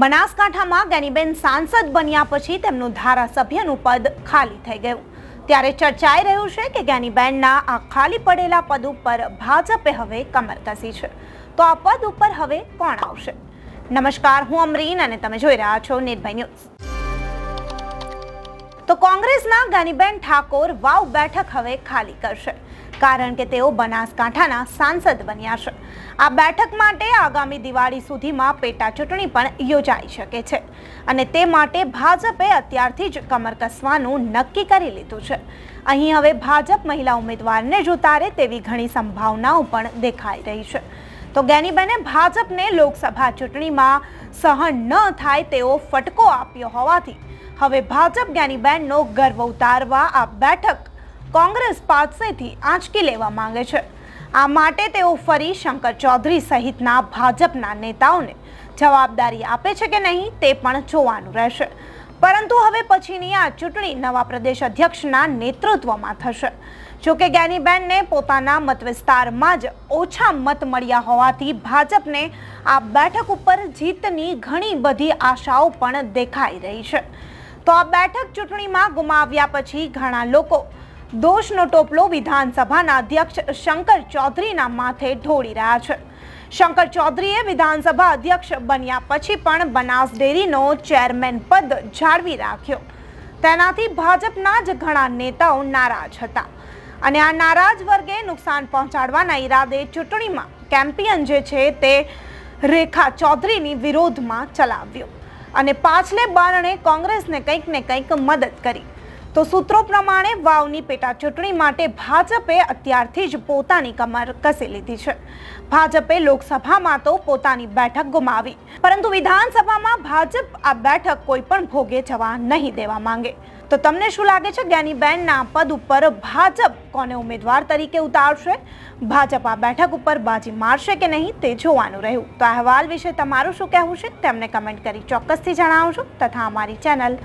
બનાસકાંઠામાં ગેનીબેન સાંસદ બન્યા પછી તેમનું ધારાસભ્યનું પદ ખાલી થઈ ગયું. ત્યારે ચર્ચાઈ રહ્યું છે કે ગેનીબેનના આ ખાલી પડેલા પદ ઉપર ભાજપે હવે કમર કસી છે. તો આ પદ ઉપર હવે કોણ આવશે? નમસ્કાર, હું અમરીન અને તમે જોઈ રહ્યા છો નિર્ભય ન્યૂઝ. તો કોંગ્રેસના ગનીબેન ઠાકોર વાવ બેઠક હવે ખાલી કરશે, કારણ કે તેઓ બનાસકાંઠાના સાંસદ બન્યા છે. આ બેઠક માટે આગામી દિવાળી સુધીમાં પેટા ચૂંટણી પણ યોજાઈ શકે છે. અને તે માટે ભાજપે અત્યારથી જ કમર કસવાનું નક્કી કરી લીધું છે. અહીં હવે ભાજપ મહિલા ઉમેદવારને જ ઉતારે તેવી ઘણી સંભાવનાઓ પણ દેખાઈ રહી છે. તો ગેનીબેને ભાજપને લોકસભા ચૂંટણીમાં સહન ન થાય તેવો ફટકો આપ્યો હોવાથી હવે ભાજપ જ્ઞાનીબેનનો ગર્વ ઉતારવા આ બેઠક કોંગ્રેસ પાસેથી આંચકી લેવા માંગે છે. આ માટે તેઓ ફરી શંકર ચૌધરી સહિતના ભાજપના નેતાઓને જવાબદારી આપે છે કે નહીં તે પણ જોવાનું રહેશે. પરંતુ હવે પછીની આ ચૂંટણી નવા પ્રદેશ અધ્યક્ષના નેતૃત્વમાં થશે. જોકે જ્ઞાનીબેનને પોતાના મત વિસ્તારમાં જ ઓછા મત મળ્યા હોવાથી ભાજપને આ બેઠક ઉપર જીતની ઘણી બધી આશાઓ પણ દેખાઈ રહી છે. તો આ બેઠક ચૂંટણીમાં ગુમાવ્યા પછી ઘણા લોકો દોષનો ટોપલો વિધાનસભાના અધ્યક્ષ શંકર ચૌધરીના માથે ઢોળી રહ્યા છે. શંકર ચૌધરીએ વિધાનસભા અધ્યક્ષ બન્યા પછી પણ બનાસ ડેરીનો ચેરમેન પદ જાળવી રાખ્યો. તેનાથી ભાજપના જ ઘણા નેતાઓ નારાજ હતા. અને આ નારાજ વર્ગે નુકસાન પહોંચાડવાના ઈરાદે ચૂંટણીમાં કેમ્પિયન જે છે તે રેખા ચૌધરીની વિરોધમાં ચલાવ્યો. અને પાછલે બારણે કોંગ્રેસને કંઈક ને કંઈક મદદ કરી. તો સૂત્રો પ્રમાણે વાવની પેટા ચૂંટણી માટે ભાજપે અત્યારથી જ પોતાની કમર કસી લીધી છે. ભાજપે લોકસભામાં તો પોતાની બેઠક ગુમાવી. પરંતુ વિધાનસભામાં ભાજપ આ બેઠક કોઈ પણ ભોગે જવા નહીં દેવા માંગે. તો તમને શું લાગે છે જ્ઞાનીબેનના પદ ઉપર ભાજપ કોને ઉમેદવાર તરીકે ઉતારશે? ભાજપ આ બેઠક ઉપર બાજી મારશે કે નહીં તે જોવાનું રહ્યું. તો અહેવાલ વિશે તમારું શું કહેવું છે? તેમને કમેન્ટ કરી ચોક્કસથી જણાવજો તથા અમારી ચેનલ